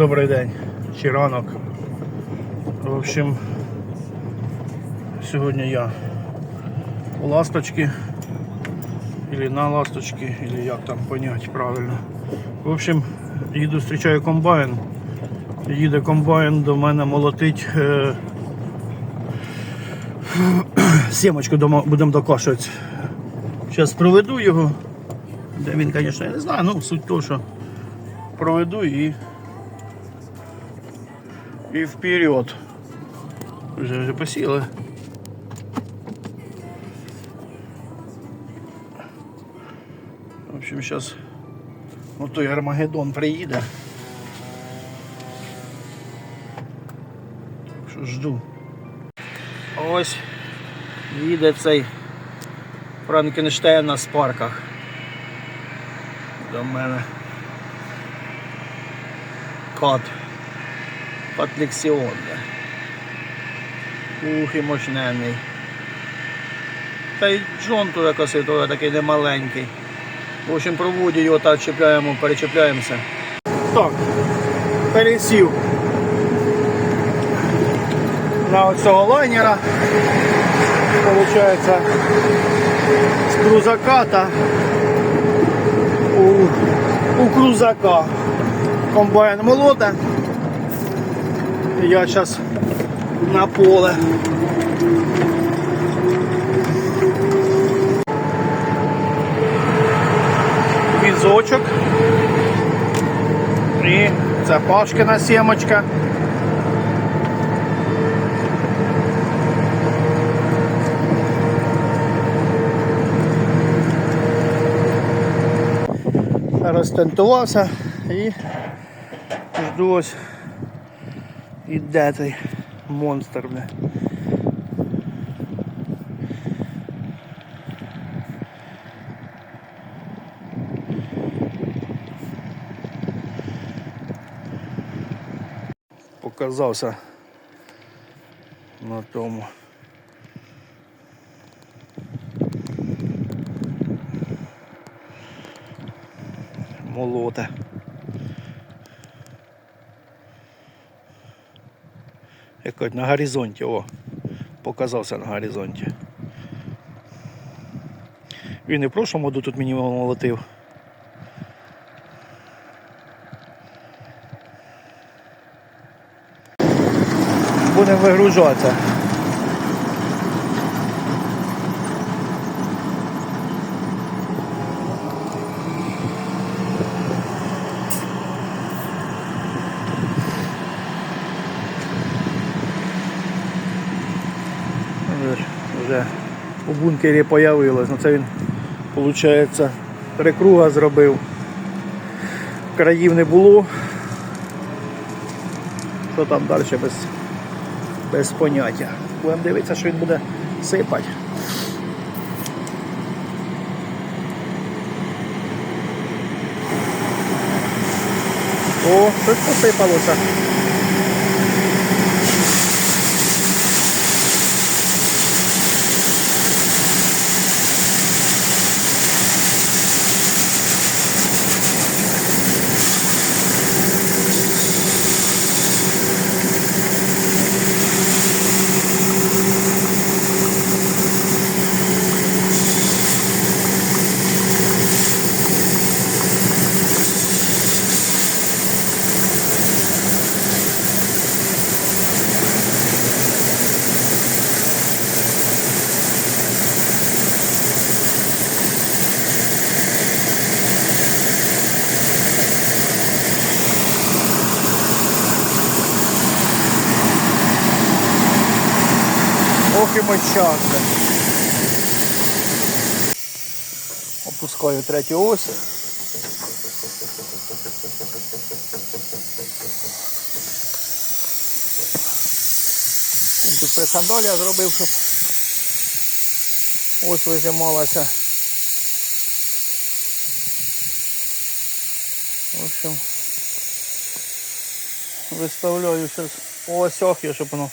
Добрий день, чи ранок. В общем, сьогодні я у ласточки, или на ласточки, или як там понять правильно. В общем, їду, зустрічаю комбайн. Їде комбайн до мене молотить. Е... Сімочку будемо докошувати. Зараз проведу його. Де він, звісно, я не знаю, ну суть того, що проведу і і вперед. Вже вже посіли. В общем, зараз той Армагеддон приїде. Так що жду. Ось їде цей Франкенштейн на спарках. До мене. Кот. Кот Лексіон. Ух, і мощненний. Та й Джон туди косить, туди такий немаленький. В общем, проводі його так чіпляємо, перечіпляємося. Так, пересів на оцього лайнера. Получається з крузака та у, у крузака комбайн молота. Я зараз на поле. Візочок. І це Пашкина сімочка. Розтентувався і жду ось Іде цей монстр. Бля. Показався на тому. Якось на горизонті, о, показався на горизонті. Він і в прошлому году тут мінімум молотив. Будемо вигружатися. Вже у бункері появилось. Ну це він, виходить, три круга зробив. Країв не було. Що там далі без, без поняття. Будемо дивитися, що він буде сипати. О, щось посипалося. І мочака. Опускаю третю ось. Тут присандалія зробив, щоб ось вижималася. В общем, виставляю зараз по осях, я, щоб воно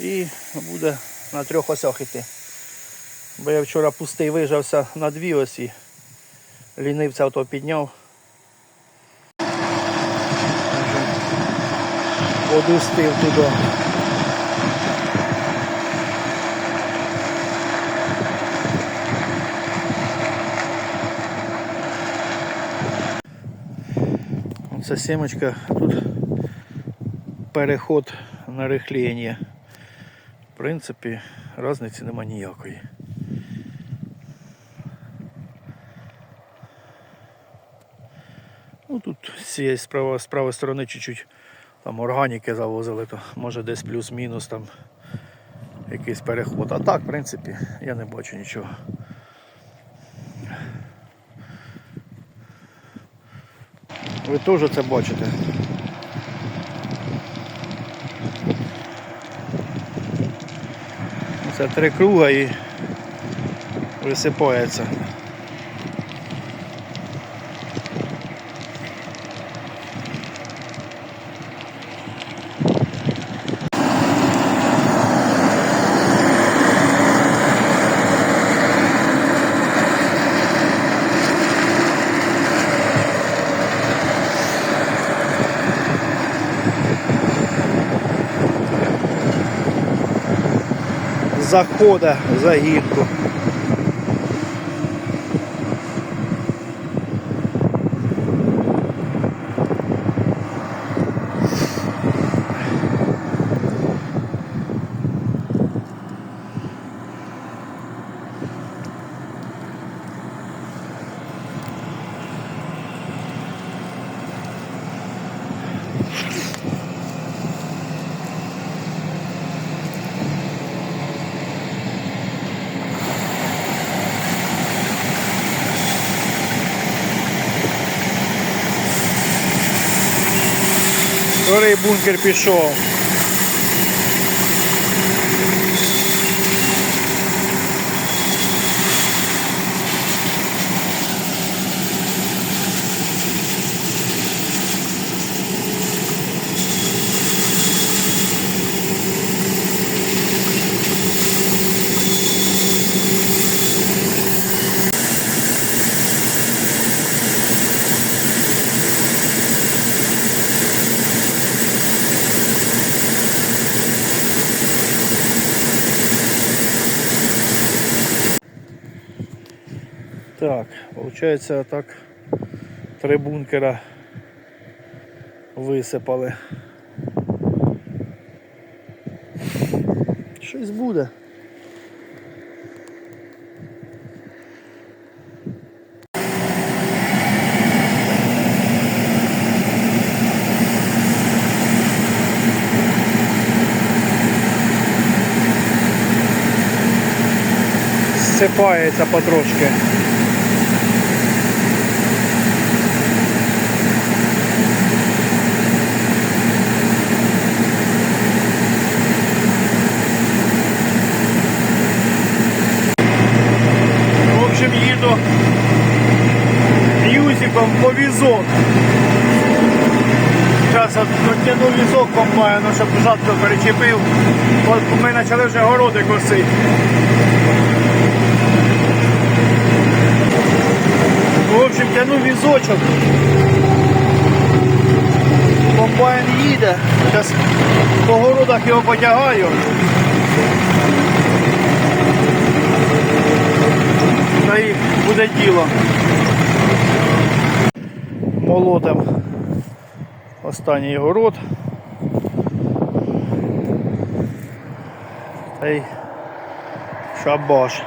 і буде на трьох осях йти. Бо я вчора пустий вижався на дві осі. Лінивця ото підняв. Подустив туди. Це сімочка, тут переход на рихління. Принципі, різниці нема ніякої. Ну тут з цієї з правої, з правої сторони чуть-чуть там органіки завозили, то може десь плюс-мінус там якийсь переход. А так, в принципі, я не бачу нічого. Ви теж це бачите. Це три круга і висипається. Захода за гірку. Вторий бункер пішов. Так, виходить так три бункера висипали. Щось буде. Зсипається потрошки. В общем, їду юзиком по візок. Зараз тяну візок комбайну, щоб жатку перечепив. От ми почали вже городи косити. В общем, тяну візочок. Комбайн їде. Зараз по городах його потягаю. Та і буде діло. Молотим останній город. Та й шабаш.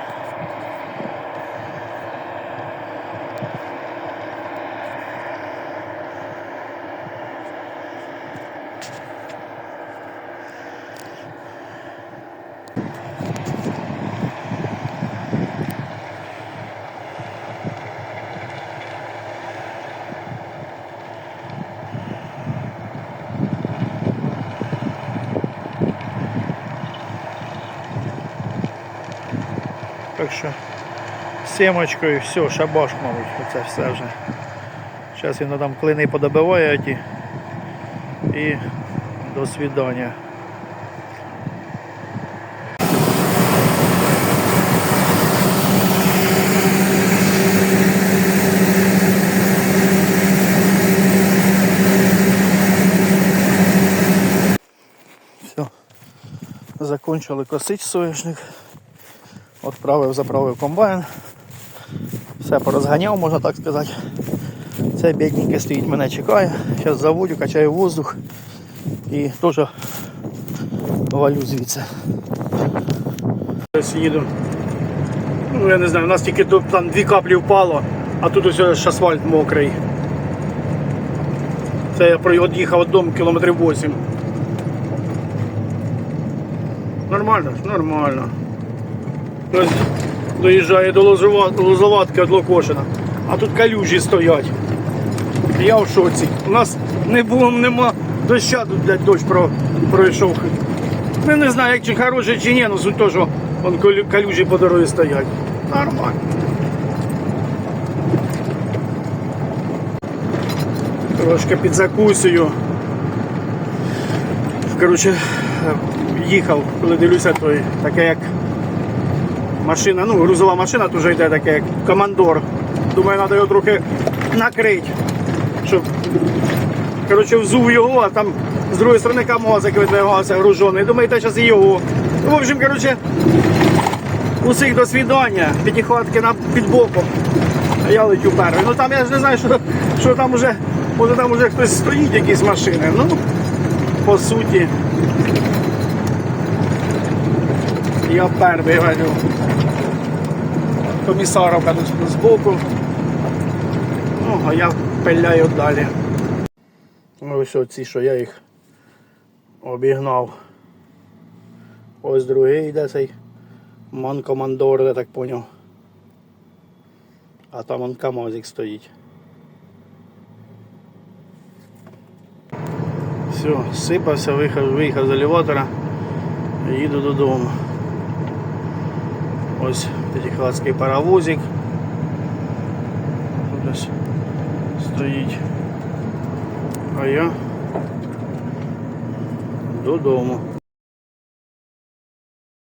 Так що сімочкою, все, шабаш, мабуть, оце все вже. Зараз він там клини подобиває ті. І до свідання. Закончили косить соняшник. Отправив, заправив комбайн. Все порозганяв, можна так сказати. Цей бідненький стоїть, мене чекає. Зараз заводю, качаю воздух і теж валю звідси. Ось їду. Ну, я не знаю, у нас тільки тут там дві каплі впало, а тут ось асфальт мокрий. Це я проїхав від дому кілометрів 8. Нормально, нормально. Доїжджає до Лозоватки від Локошина. А тут калюжі стоять. Я в шоці. У нас не було, нема доща, тут блядь, дощ про, пройшов. Ну не знаю, як чи хороший чи ні, ну суть то, що вон калюжі по дорозі стоять. Нормально. Трошки під закусою. Коротше, їхав, коли дивлюся, той таке як машина, ну, грузова машина тут вже йде таке як командор. Думаю, треба його трохи накрити. Щоб... Коротше, взув його, а там з другої сторони КамАЗик видвигався гружений. Думаю, та зараз і його. Ну, в общем, коротше, усіх до свідання, п'ятихватки на під боком. А я летю перший. Ну там я ж не знаю, що, що там уже, може там уже хтось стоїть, якісь машини. Ну, по суті. Я перший галю. Комісаровка тут збоку. Ну, а я пиляю далі. Ну, Ось оці, що я їх обігнав. Ось другий йде цей Ман-командор, я так поняв. А там он КамАЗик стоїть. Все, сипався, виїхав, виїхав з елеватора. Їду додому. Ось п'ятихатський паровозик. Тут ось. А я додому.